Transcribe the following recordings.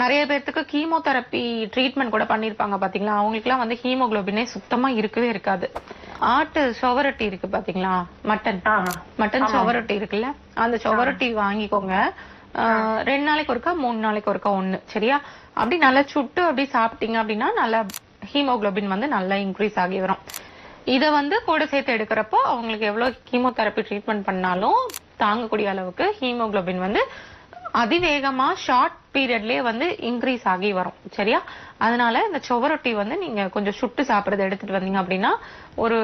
நிறைய பேர்த்துக்கு chemotherapy treatment கூட பண்ணிருப்பாங்க பாத்தீங்களா? அவங்களுக்குலாம் வந்து ஹீமோகுளோபினே சுத்தமா இருக்கவே இருக்காது. ஆட்டு சுவரொட்டி இருக்கு பாத்தீங்களா? மட்டன். மட்டன் சுவரொட்டி இருக்குல்ல? அந்த சுவரொட்டி வாங்கிக்கோங்க. ரெண்டு நாளைக்கு ஒருக்கா மூணு நாளைக்கு ஒருக்கா ஒண்ணு. சரியா? அப்படி நல்லா சுட்டு அப்படி சாப்பிட்டீங்க அப்படின்னா நல்லா ஹீமோகுளோபின் வந்து நல்லா இன்க்ரீஸ் ஆகி வரும். இத வந்து கூட சேர்த்து எடுக்கிறப்போ அவங்களுக்கு எவ்வளவு கீமோதெரப்பி ட்ரீட்மெண்ட் பண்ணாலும் தாங்கக்கூடிய அளவுக்கு ஹீமோகுளோபின் வந்து அதிவேகமா ஷார்ட் பீரியட்லயே வந்து இன்க்ரீஸ் ஆகி வரும். சரியா? அதனால இந்த சுவரொட்டி வந்து நீங்க கொஞ்சம் சுட்டு சாப்பிடுறத எடுத்துட்டு வந்தீங்க அப்படின்னா ஒரு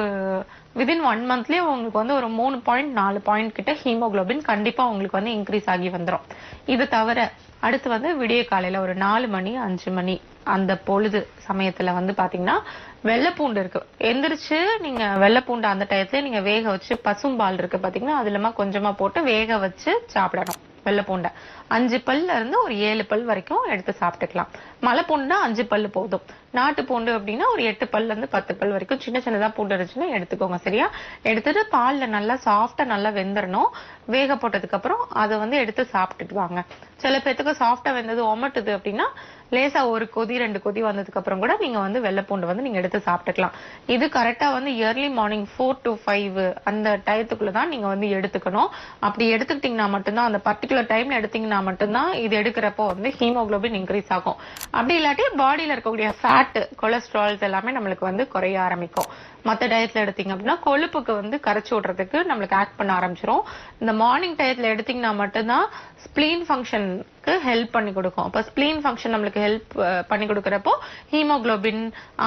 விதின் ஒன் மந்த்லயே உங்களுக்கு வந்து ஒரு மூணு பாயிண்ட் நாலு பாயிண்ட் கிட்ட ஹீமோகுளோபின் கண்டிப்பா உங்களுக்கு வந்து இன்க்ரீஸ் ஆகி வந்துடும் இது தவிர அடுத்து வந்து விடிய காலையில ஒரு நாலு மணி அஞ்சு மணி அந்த பொழுது சமயத்துல வந்து பாத்தீங்கன்னா வெள்ளைப்பூண்டு இருக்கு. எந்திரிச்சு நீங்க வெள்ளைப்பூண்டு அந்த டயத்துல நீங்க வேக வச்சு பசும்பால் இருக்கு பாத்தீங்கன்னா அதுலமா கொஞ்சமா போட்டு வேக வச்சு சாப்பிடணும். வெள்ளைப்பூண்டை அஞ்சு பல்ல இருந்து ஒரு ஏழு பல் வரைக்கும் எடுத்து சாப்பிட்டுக்கலாம். மலை பூண்டுனா அஞ்சு பல் போதும். நாட்டு பூண்டு அப்படின்னா ஒரு எட்டு பல்ல இருந்து பத்து பல் வரைக்கும் சின்ன சின்னதா பூண்டு இருந்துச்சுன்னா எடுத்துக்கோங்க சரியா? எடுத்துட்டு பால்ல நல்லா சாஃப்டா நல்லா வெந்துடணும் வேக போட்டதுக்கு அப்புறம் அதை வந்து எடுத்து சாப்பிட்டுட்டு வாங்க. சில பேர்த்துக்கு சாஃப்டா வெந்தது ஒமட்டுது அப்படின்னா லேசா ஒரு கொதி ரெண்டு கொதி வந்ததுக்கு அப்புறம் கூட நீங்க வந்து வெள்ளைப்பூண்டு வந்து நீங்க எடுத்து சாப்பிட்டுக்கலாம். இது கரெக்டா வந்து early morning four to five அந்த டயத்துக்குள்ள தான் நீங்க வந்து எடுத்துக்கணும். அப்படி எடுத்துக்கிட்டீங்கன்னா மட்டும்தான் அந்த பர்டிகுலர் டைம்ல எடுத்தீங்கன்னா மட்டும்தான் இது எடுக்கிறப்போ வந்து ஹீமோகுளோபின் இன்க்ரீஸ் ஆகும். அப்படி இல்லாட்டி பாடியில இருக்கக்கூடிய ஃபேட் கொலஸ்ட்ரால்ஸ் எல்லாமே நம்மளுக்கு வந்து குறைய ஆரம்பிக்கும். மத்த டயத்துல எடுத்தீங்க அப்படின்னா கொழுப்புக்கு வந்து கரைச்சி விடுறதுக்கு நம்மளுக்கு ஆக்ட் பண்ண ஆரம்பிச்சிரும். இந்த மார்னிங் டயத்துல எடுத்தீங்கன்னா மட்டும்தான் ஸ்பிளீன் ஃபங்க்ஷனுக்கு ஹெல்ப் பண்ணி கொடுக்கும். அப்ப ஸ்பிளீன் ஃபங்க்ஷன் நம்மளுக்கு ஹெல்ப் பண்ணி கொடுக்கறப்போ ஹீமோகுளோபின்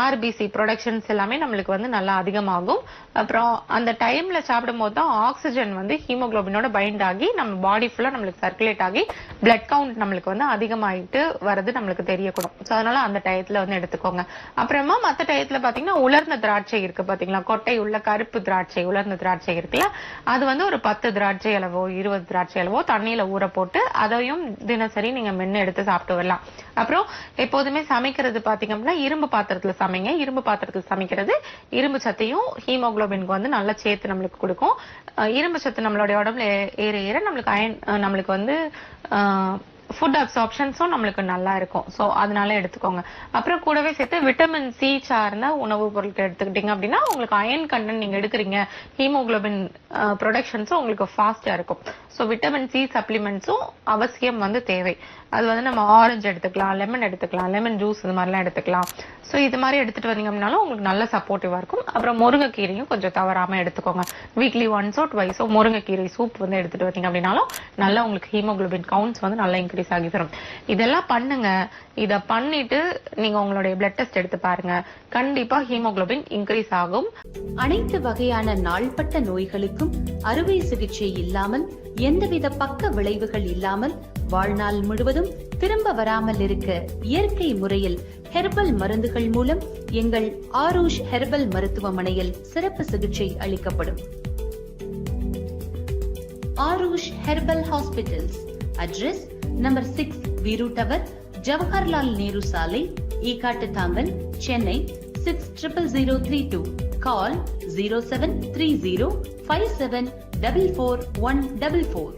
ஆர்பிசி ப்ரொடக்ஷன்ஸ் எல்லாமே நம்மளுக்கு வந்து நல்லா அதிகமாகும். அப்புறம் அந்த டைம்ல சாப்பிடும் போது தான் ஆக்சிஜன் வந்து ஹீமோகுளோபினோட பைண்ட் ஆகி நம்ம பாடி ஃபுல்லா நம்மளுக்கு சர்க்குலேட் ஆகி பிளட் கவுண்ட் நம்மளுக்கு வந்து அதிகமாயிட்டு வர்றது நம்மளுக்கு தெரியக்கூடும். சோ அதனால அந்த டயத்துல வந்து எடுத்துக்கோங்க. அப்புறமா மத்த டயத்துல பாத்தீங்கன்னா உலர்ந்த திராட்சை இருக்கு பாத்தீங்களா? கொட்டை உள்ள கருப்பு திராட்சை உலர்ந்த திராட்சை இருக்குல்ல? அது வந்து ஒரு பத்து திராட்சை அளவோ இருபது திராட்சை அளவோ தண்ணியில ஊற போட்டு அதையும் தினசரி நீங்க மென்னு எடுத்து சாப்பிட்டு வரலாம். அப்புறம் எப்போதுமே சமைக்கிறது பாத்தீங்க அப்படின்னா இரும்பு பாத்திரத்துல சமைங்க. இரும்பு பாத்திரத்துல சமைக்கிறது இரும்பு சத்தையும் ஹீமோகுளோபினுக்கு வந்து நல்லா சேர்த்து நம்மளுக்கு கொடுக்கும். இரும்பு சத்து நம்மளுடைய உடம்புல ஏ- ஏற ஏற நம்மளுக்கு அயன் நம்மளுக்கு வந்து 嗯 ஃபுட் அப்சார்ப்ஷன்ஸும் நம்மளுக்கு நல்லா இருக்கும். சோ அதனால எடுத்துக்கோங்க. அப்புறம் கூடவே சேர்த்து விட்டமின் சி சார்ந்த உணவுப் பொருட்கள் எடுத்துக்கிட்டீங்க அப்படின்னா உங்களுக்கு அயன் கண்டென்ட் நீங்க எடுக்கிறீங்க. ஹீமோகுளோபின் ப்ரொடக்ஷன்ஸும் உங்களுக்கு ஃபாஸ்டா இருக்கும். சோ விட்டமின் சி சப்ளிமெண்ட்ஸும் அவசியம் வந்து தேவை. அது வந்து நம்ம ஆரஞ்சு எடுத்துக்கலாம் லெமன் எடுத்துக்கலாம் லெமன் ஜூஸ் இது மாதிரிலாம் எடுத்துக்கலாம். சோ இது மாதிரி எடுத்துட்டு வந்தீங்க அப்படின்னாலும் உங்களுக்கு நல்ல சப்போர்ட்டிவா இருக்கும். அப்புறம் முருங்கைக்கீரையும் கொஞ்சம் தவறாம எடுத்துக்கோங்க. வீக்லி ஒன்ஸோ டுவைஸோ முருங்கைக்கீரை சூப் வந்து எடுத்துட்டு வந்தீங்க அப்படின்னாலும் நல்லா உங்களுக்கு ஹீமோகுளோபின் கவுண்ட்ஸ் வந்து நல்லா இன்க்ரீஸ் ஆகி வரும் இதெல்லாம் பண்ணுங்க. இத பண்ணிட்டு நீங்க உங்களுடைய பிளட் டெஸ்ட் எடுத்து பாருங்க. கண்டிப்பா ஹீமோகுளோபின் இன்க்ரீஸ் ஆகும். அனைத்து வகையான நாள்பட்ட நோய்களுக்கும் அறுவை சிகிச்சை இல்லாமல் எந்தவித பக்க விளைவுகள் இல்லாமல் வாழ்நாள் முழுவதும் திரும்ப வராமல் இருக்க இயற்கை முறையில் ஹெர்பல் மருந்துகள் மூலம் எங்கள் ஆரூஷ் ஹெர்பல் மருத்துவமனையில் சிறப்பு சிகிச்சை அளிக்கப்படும். Aarush herbal hospitals address number six Veeru tower Jawaharlal Nehru சாலை Ekkattu Thangal Chennai six triple zero three two கால் zero seven three zero five seven double four one double four